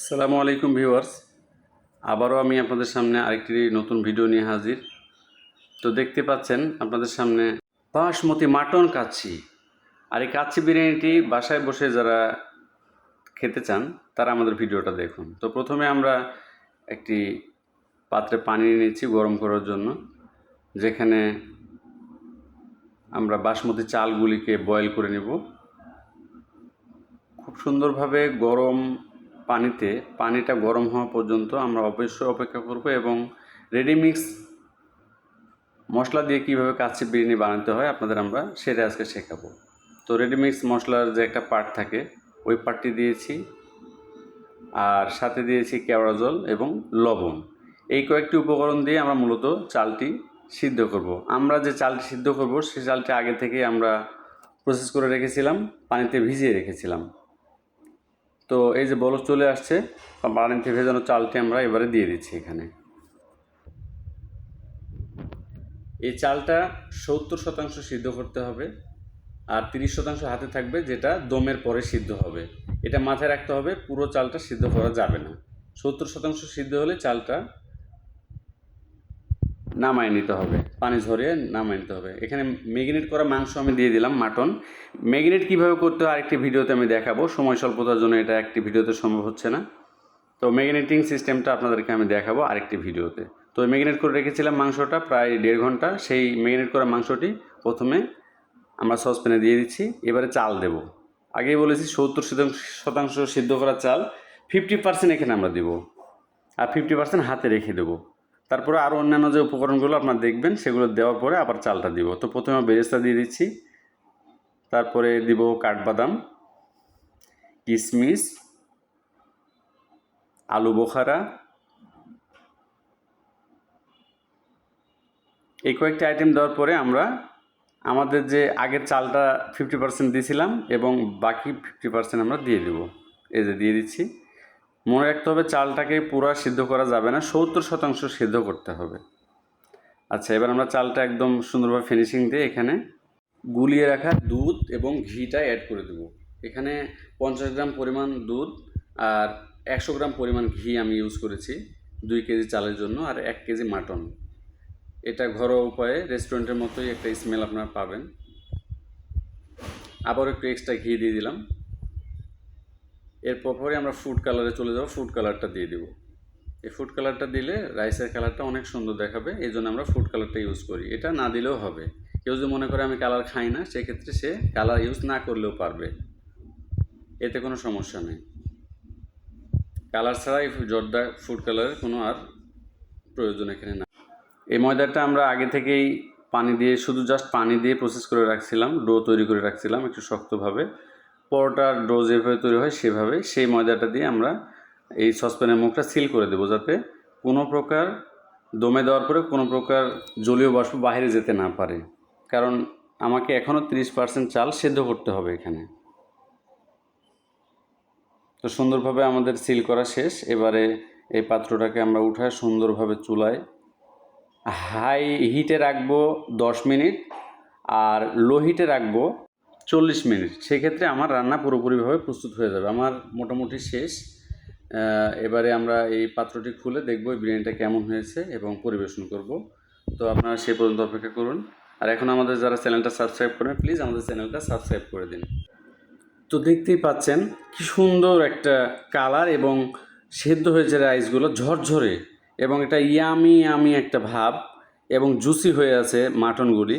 আসসালামু আলাইকুম ভিউয়ার্স। আবারও আমি আপনাদের সামনে আরেকটি নতুন ভিডিও নিয়ে হাজির। তো দেখতে পাচ্ছেন আপনাদের সামনে বাসমতি মাটন কাচ্ছি। আর এই কাচ্ছি বিরিয়ানিটি বাসায় বসে যারা খেতে চান, তারা আমাদের ভিডিওটা দেখুন। তো প্রথমে আমরা একটি পাত্রে পানি নিয়েছি গরম করার জন্য, যেখানে আমরা বাসমতি চালগুলিকে বয়েল করে নেব। খুব সুন্দরভাবে গরম পানিতে, পানিটা গরম হওয়া পর্যন্ত আমরা অবশ্যই অপেক্ষা করব এবং রেডিমিক্স মশলা দিয়ে কীভাবে কাচ্চি বিরিয়ানি বানাতে হয় আপনাদের আমরা সেটা আজকে শেখাবো। তো রেডিমিক্স মশলার যে একটা পার্ট থাকে, ওই পার্টটি দিয়েছি। আর সাথে দিয়েছি কেওড়া জল এবং লবণ। এই কয়েকটি উপকরণ দিয়ে আমরা মূলত চালটি সিদ্ধ করব। আমরা যে চালটি সিদ্ধ করব সেই চালটি আগে থেকে আমরা প্রসেস করে রেখেছিলাম, পানিতে ভিজিয়ে রেখেছিলাম। তো এই যে বলক চলে আসছে বাড়িতে ভেজানো চালটি আমরা এবারে দিয়ে দিচ্ছি এখানে। এই চালটা সত্তর শতাংশ সিদ্ধ করতে হবে আর তিরিশ শতাংশ হাতে থাকবে যেটা দমের পরে সিদ্ধ হবে। এটা মাথায় রাখতে হবে, পুরো চালটা সিদ্ধ করা যাবে না। সত্তর শতাংশ সিদ্ধ হলে চালটা নামায় নিতে হবে, পানি ঝরিয়ে নামায় নিতে হবে। এখানে ম্যাগনেট করা মাংস আমি দিয়ে দিলাম, মাটন। ম্যাগনেট কীভাবে করতে হয় আরেকটি ভিডিওতে আমি দেখাবো, সময় স্বল্পতার জন্য এটা একটি ভিডিওতে সম্ভব হচ্ছে না। তো ম্যাগনেটিং সিস্টেমটা আপনাদেরকে আমি দেখাবো আরেকটি ভিডিওতে। তো ম্যাগনেট করে রেখেছিলাম মাংসটা প্রায় দেড় ঘণ্টা, সেই ম্যাগনেট করা মাংসটি প্রথমে আমরা সসপ্যানে দিয়ে দিচ্ছি, এবারে চাল দেব। আগেই বলেছি সত্তর শতাংশ সিদ্ধ করা চাল, ফিফটি পার্সেন্ট এখানে আমরা দেবো। আর ফিফটি পার্সেন্ট হাতে রেখে দেবো। তারপরে আরও অন্যান্য যে উপকরণগুলো আপনারা দেখবেন, সেগুলো দেওয়ার পরে আবার চালটা দিব। তো প্রথমে বেরেস্তা দিয়ে দিচ্ছি। তারপরে দিব কাঠবাদাম কিশমিশ আলু বোখারা, এই কয়েকটি আইটেম দেওয়ার পরে আমরা আমাদের যে আগের চালটা ফিফটি পার্সেন্ট দিয়েছিলাম এবং বাকি ফিফটি পার্সেন্ট আমরা দিয়ে দেবো। এই যে দিয়ে দিচ্ছি। মনে রাখতে হবে চালটাকে পুরো সিদ্ধ করা যাবে না, সত্তর শতাংশ সিদ্ধ করতে হবে। আচ্ছা এবার আমরা চালটা একদম সুন্দরভাবে ফিনিশিং দিয়ে এখানে গুলিয়ে রাখা দুধ এবং ঘিটা অ্যাড করে দেবো। এখানে পঞ্চাশ গ্রাম পরিমাণ দুধ আর একশো গ্রাম পরিমাণ ঘি আমি ইউজ করেছি দুই কেজি চালের জন্য আর এক কেজি মাটন। এটা ঘরোয়া উপায়ে রেস্টুরেন্টের মতোই একটা স্মেল আপনারা পাবেন। আবার একটু এক্সট্রা ঘি দিয়ে দিলাম। এরপর পরে আমরা ফুড কালারে চলে যাব ফুড কালারটা দিয়ে দিব। এই ফুড কালারটা দিলে রাইসের কালারটা অনেক সুন্দর দেখাবে, এই জন্য আমরা ফুড কালারটা ইউজ করি। এটা না দিলেও হবে। কেউ যদি মনে করে আমি কালার খাই না, সেক্ষেত্রে সে কালার ইউজ না করলেও পারবে। এতে কোনো সমস্যা নেই। কালার ছাড়া এই জর্দা ফুড কালারের কোনো আর প্রয়োজন এখানে না। এই ময়দাটা আমরা আগে থেকেই পানি দিয়ে, শুধু জাস্ট পানি দিয়ে প্রসেস করে রাখছিলাম ডো তৈরি করে রাখছিলাম একটু শক্তভাবে। পরোটার ডো যেভাবে তৈরি হয়, সেভাবে সেই ময়দাটা দিয়ে আমরা এই সসপ্যানের মুখটা সিল করে দেবো যাতে কোনো প্রকার দমে দেওয়ার পরে কোনো প্রকার জলীয় বাষ্প বাইরে যেতে না পারে। কারণ আমাকে এখনও তিরিশ পার্সেন্ট চাল সেদ্ধ করতে হবে এখানে। তো সুন্দরভাবে আমাদের সিল করা শেষ। এবারে এই পাত্রটাকে আমরা উঠায় সুন্দরভাবে চুলায় হাই হিটে রাখব দশ মিনিট, আর লো হিটে রাখব চল্লিশ মিনিট। সেক্ষেত্রে আমার রান্না পুরোপুরিভাবে প্রস্তুত হয়ে যাবে। আমার মোটামুটি শেষ। এবারে আমরা এই পাত্রটি খুলে দেখব এই বিরিয়ানিটা কেমন হয়েছে এবং পরিবেশন করব। তো আপনারা সে পর্যন্ত অপেক্ষা করুন। আর এখন আমাদের যারা চ্যানেলটা সাবস্ক্রাইব করেন, প্লিজ আমাদের চ্যানেলটা সাবস্ক্রাইব করে দিন। তো দেখতেই পাচ্ছেন কি সুন্দর একটা কালার এবং সেদ্ধ হয়েছে রাইসগুলো ঝরঝরে এবং এটা ইয়ামি ইয়ামি একটা ভাব এবং জুসি হয়ে আছে মাটনগুলি